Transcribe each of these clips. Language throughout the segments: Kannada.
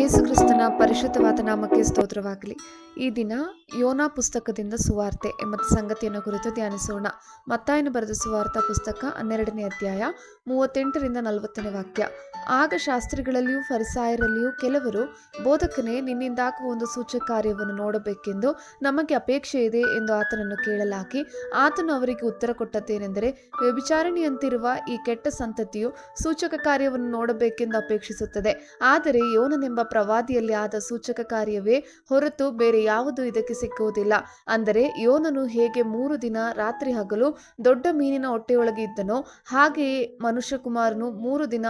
ಯೇಸು ಕ್ರಿಸ್ತನ ಪರಿಶುದ್ಧವಾದ ನಾಮಕ್ಕೆ ಸ್ತೋತ್ರವಾಗಲಿ. ಈ ದಿನ ಯೋನಾ ಪುಸ್ತಕದಿಂದ ಸುವಾರ್ತೆ ಎಂಬ ಸಂಗತಿಯನ್ನು ಕುರಿತು ಧ್ಯಾನಿಸೋಣ. ಮತ್ತಾಯನ ಬರೆದ ಸುವಾರ್ತ ಪುಸ್ತಕ ಹನ್ನೆರಡನೇ ಅಧ್ಯಾಯ ಮೂವತ್ತೆಂಟರಿಂದ ನಲವತ್ತನೇ ವಾಕ್ಯ. ಆಗ ಶಾಸ್ತ್ರಿಗಳಲ್ಲಿಯೂ ಫರಿಸಾಯರಲ್ಲಿಯೂ ಕೆಲವರು, ಬೋಧಕನೇ, ನಿನ್ನಿಂದಾಗುವ ಒಂದು ಸೂಚಕ ಕಾರ್ಯವನ್ನು ನೋಡಬೇಕೆಂದು ನಮಗೆ ಅಪೇಕ್ಷೆ ಇದೆ ಎಂದು ಆತನನ್ನು ಕೇಳಲಾಗಿ, ಆತನು ಅವರಿಗೆ ಉತ್ತರ ಕೊಟ್ಟದ್ದೇನೆಂದರೆ, ವ್ಯಭಿಚಾರಣೆಯಂತಿರುವ ಈ ಕೆಟ್ಟ ಸಂತತಿಯು ಸೂಚಕ ಕಾರ್ಯವನ್ನು ನೋಡಬೇಕೆಂದು ಅಪೇಕ್ಷಿಸುತ್ತದೆ. ಆದರೆ ಯೋನನೆಂಬ ಪ್ರವಾದಿಯಲ್ಲಿ ಆದ ಸೂಚಕ ಕಾರ್ಯವೇ ಹೊರತು ಬೇರೆ ಯಾವುದು ಇದಕ್ಕೆ ಸಿಕ್ಕುವುದಿಲ್ಲ. ಅಂದರೆ ಯೋನನು ಹೇಗೆ ಮೂರು ದಿನ ರಾತ್ರಿ ಹಗಲು ದೊಡ್ಡ ಮೀನಿನ ಹೊಟ್ಟೆಯೊಳಗೆ ಇದ್ದನೋ ಹಾಗೆಯೇ ಮನುಷ್ಯಕುಮಾರನು ಮೂರು ದಿನ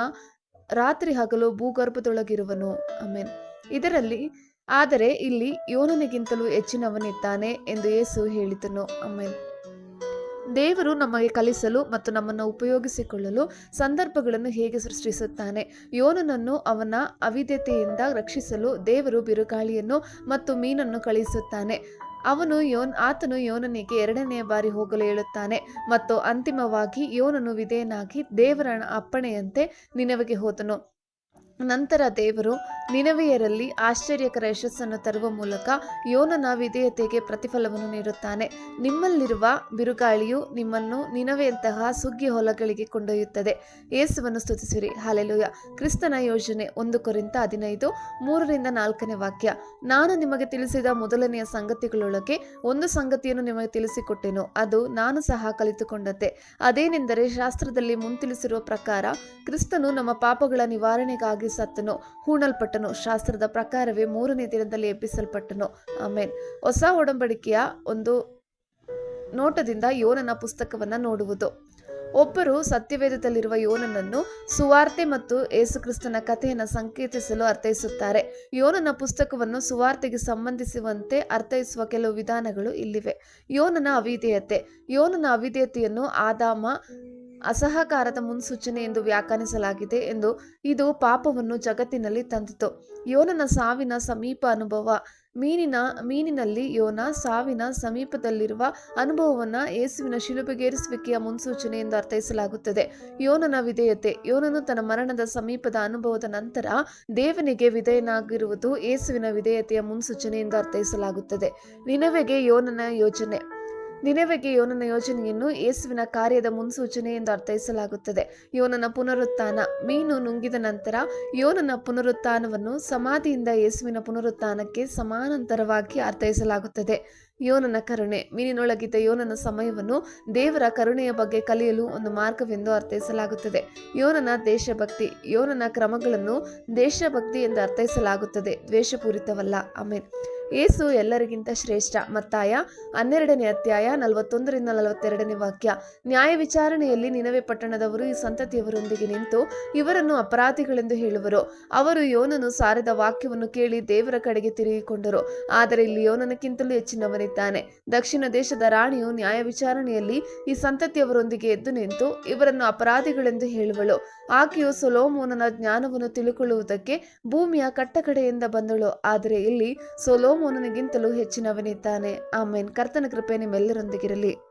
ರಾತ್ರಿ ಹಗಲು ಭೂಗರ್ಭದೊಳಗಿರುವನು. ಆಮೇನ್. ಇದರಲ್ಲಿ, ಆದರೆ ಇಲ್ಲಿ ಯೋನನಿಗಿಂತಲೂ ಹೆಚ್ಚಿನವನಿದ್ದಾನೆ ಎಂದು ಯೇಸು ಹೇಳಿದನು. ಆಮೇನ್. ದೇವರು ನಮಗೆ ಕಲಿಸಲು ಮತ್ತು ನಮ್ಮನ್ನು ಉಪಯೋಗಿಸಿಕೊಳ್ಳಲು ಸಂದರ್ಭಗಳನ್ನು ಹೇಗೆ ಸೃಷ್ಟಿಸುತ್ತಾನೆ? ಯೋನನನ್ನು ಅವನ ಅವಿದ್ಯತೆಯಿಂದ ರಕ್ಷಿಸಲು ದೇವರು ಬಿರುಗಾಳಿಯನ್ನು ಮತ್ತು ಮೀನನ್ನು ಕಳಿಸುತ್ತಾನೆ ಅವನು ಯೋನ್, ಆತನು ಯೋನನಿಗೆ ಎರಡನೆಯ ಬಾರಿ ಹೋಗಲು ಹೇಳುತ್ತಾನೆ ಮತ್ತು ಅಂತಿಮವಾಗಿ ಯೋನನು ವಿಧೇಯನಾಗಿ ದೇವರ ಅಪ್ಪಣೆಯಂತೆ ನಿನವಿಗೆ ಹೋದನು. ನಂತರ ದೇವರು ನಿನವೆಯರಲ್ಲಿ ಆಶ್ಚರ್ಯಕರ ಯಶಸ್ಸನ್ನು ತರುವ ಮೂಲಕ ಯೋನನ ವಿಧೇಯತೆಗೆ ಪ್ರತಿಫಲವನ್ನು ನೀಡುತ್ತಾನೆ. ನಿಮ್ಮಲ್ಲಿರುವ ಬಿರುಗಾಳಿಯು ನಿಮ್ಮನ್ನು ನಿನವೆಯಂತಹ ಸುಗ್ಗಿ ಹೊಲಗಳಿಗೆ ಕೊಂಡೊಯ್ಯುತ್ತದೆ. ಯೇಸುವನ್ನು ಸ್ತುತಿಸಿರಿ. ಹಾಲೆಲುಯ. ಕ್ರಿಸ್ತನ ಯೋಜನೆ ಒಂದು ಕುರಿತ ಹದಿನೈದು, ಮೂರರಿಂದ ನಾಲ್ಕನೇ ವಾಕ್ಯ. ನಾನು ನಿಮಗೆ ತಿಳಿಸಿದ ಮೊದಲನೆಯ ಸಂಗತಿಗಳೊಳಗೆ ಒಂದು ಸಂಗತಿಯನ್ನು ನಿಮಗೆ ತಿಳಿಸಿಕೊಟ್ಟೆನು. ಅದು ನಾನು ಸಹ ಕಲಿತುಕೊಂಡಂತೆ ಅದೇನೆಂದರೆ ಶಾಸ್ತ್ರದಲ್ಲಿ ಮುಂತಿಳಿಸಿರುವ ಪ್ರಕಾರ ಕ್ರಿಸ್ತನು ನಮ್ಮ ಪಾಪಗಳ ನಿವಾರಣೆಗಾಗಿ ಸತ್ತನು. ಹೂಣಲ್ಪಟ್ಟನು. ಶಾಸ್ತ್ರದ ಪ್ರಕಾರವೇ ಮೂರನೇ ದಿನದಲ್ಲಿ ಎಬ್ಬಿಸಲ್ಪಟ್ಟನು. ಆಮೇನ್. ಹೊಸ ಒಡಂಬಡಿಕೆಯ ಒಂದು ನೋಟದಿಂದ ಯೋನನ ಪುಸ್ತಕವನ್ನು ನೋಡುವುದು. ಒಬ್ಬರು ಸತ್ಯವೇದದಲ್ಲಿರುವ ಯೋನನನ್ನು ಸುವಾರ್ತೆ ಮತ್ತು ಯೇಸುಕ್ರಿಸ್ತನ ಕಥೆಯನ್ನು ಸಂಕೇತಿಸಲು ಅರ್ಥೈಸುತ್ತಾರೆ. ಯೋನನ ಪುಸ್ತಕವನ್ನು ಸುವಾರ್ತೆಗೆ ಸಂಬಂಧಿಸುವಂತೆ ಅರ್ಥೈಸುವ ಕೆಲವು ವಿಧಾನಗಳು ಇಲ್ಲಿವೆ. ಯೋನನ ಅವಿಧೇಯತೆ. ಯೋನನ ಅವಿಧೇಯತೆಯನ್ನು ಆದಾಮ ಅಸಹಕಾರದ ಮುನ್ಸೂಚನೆ ಎಂದು ವ್ಯಾಖ್ಯಾನಿಸಲಾಗಿದೆ ಎಂದು ಇದು ಪಾಪವನ್ನು ಜಗತ್ತಿನಲ್ಲಿ ತಂದಿತು. ಯೋನನ ಸಾವಿನ ಸಮೀಪ ಅನುಭವ, ಮೀನಿನ, ಮೀನಿನಲ್ಲಿ ಯೋನ ಸಾವಿನ ಸಮೀಪದಲ್ಲಿರುವ ಅನುಭವವನ್ನು ಯೇಸುವಿನ ಶಿಲುಬೆಗೇರಿಸುವಿಕೆಯ ಮುನ್ಸೂಚನೆ ಎಂದು ಅರ್ಥೈಸಲಾಗುತ್ತದೆ. ಯೋನನ ವಿಧೇಯತೆ, ಯೋನನು ತನ್ನ ಮರಣದ ಸಮೀಪದ ಅನುಭವದ ನಂತರ ದೇವನಿಗೆ ವಿಧೇಯನಾಗಿರುವುದು ಯೇಸುವಿನ ವಿಧೇಯತೆಯ ಮುನ್ಸೂಚನೆ ಎಂದು ಅರ್ಥೈಸಲಾಗುತ್ತದೆ. ನಿನವೆಗೆ ಯೋನನ ಯೋಜನೆ ನಿನೆವೆಗೆ ಯೋನನ ಯೋಜನೆಯನ್ನು ಯೇಸುವಿನ ಕಾರ್ಯದ ಮುನ್ಸೂಚನೆ ಎಂದು ಅರ್ಥೈಸಲಾಗುತ್ತದೆ. ಯೋನನ ಪುನರುತ್ಥಾನ. ಮೀನು ನುಂಗಿದ ನಂತರ ಯೋನನ ಪುನರುತ್ಥಾನವನ್ನು ಸಮಾಧಿಯಿಂದ ಯೇಸುವಿನ ಪುನರುತ್ಥಾನಕ್ಕೆ ಸಮಾನಾಂತರವಾಗಿ ಅರ್ಥೈಸಲಾಗುತ್ತದೆ. ಯೋನನ ಕರುಣೆ. ಮೀನಿನೊಳಗಿದ್ದ ಯೋನನ ಸಮಯವನ್ನು ದೇವರ ಕರುಣೆಯ ಬಗ್ಗೆ ಕಲಿಯಲು ಒಂದು ಮಾರ್ಗವೆಂದು ಅರ್ಥೈಸಲಾಗುತ್ತದೆ. ಯೋನನ ದೇಶಭಕ್ತಿ. ಯೋನನ ಕ್ರಮಗಳನ್ನು ದೇಶಭಕ್ತಿ ಎಂದು ಅರ್ಥೈಸಲಾಗುತ್ತದೆ. ದ್ವೇಷಪೂರಿತವಲ್ಲ. ಆಮೇನ್. ಏಸು ಎಲ್ಲರಿಗಿಂತ ಶ್ರೇಷ್ಠ. ಮತ್ತಾಯ ಹನ್ನೆರಡನೇ ಅಧ್ಯಾಯ ನಲವತ್ತೊಂದರಿಂದ ನಲವತ್ತೆರಡನೇ ವಾಕ್ಯ. ನ್ಯಾಯ ವಿಚಾರಣೆಯಲ್ಲಿ ನಿನವೆ ಪಟ್ಟಣದವರು ಈ ಸಂತತಿಯವರೊಂದಿಗೆ ನಿಂತು ಇವರನ್ನು ಅಪರಾಧಿಗಳೆಂದು ಹೇಳುವರು. ಅವರು ಯೋನನು ಸಾರದ ವಾಕ್ಯವನ್ನು ಕೇಳಿ ದೇವರ ಕಡೆಗೆ ತಿರುಗಿಕೊಂಡರು. ಆದರೆ ಇಲ್ಲಿ ಯೋನನಕ್ಕಿಂತಲೂ ಹೆಚ್ಚಿನವನಿದ್ದಾನೆ. ದಕ್ಷಿಣ ದೇಶದ ರಾಣಿಯು ನ್ಯಾಯ ವಿಚಾರಣೆಯಲ್ಲಿ ಈ ಸಂತತಿಯವರೊಂದಿಗೆ ಎದ್ದು ನಿಂತು ಇವರನ್ನು ಅಪರಾಧಿಗಳೆಂದು ಹೇಳುವಳು. ಆಕೆಯು ಸೊಲೋಮೋನನ ಜ್ಞಾನವನ್ನು ತಿಳುಕೊಳ್ಳುವುದಕ್ಕೆ ಭೂಮಿಯ ಕಟ್ಟಕಡೆಯಿಂದ ಬಂದಳು. ಆದರೆ ಇಲ್ಲಿ ಸೊಲೋಮೋನನಿಗಿಂತಲೂ ಹೆಚ್ಚಿನವನಿದ್ದಾನೆ. ಆಮೇನ್. ಕರ್ತನ ಕೃಪೆ ನಿಮ್ಮೆಲ್ಲರೊಂದಿಗಿರಲಿ.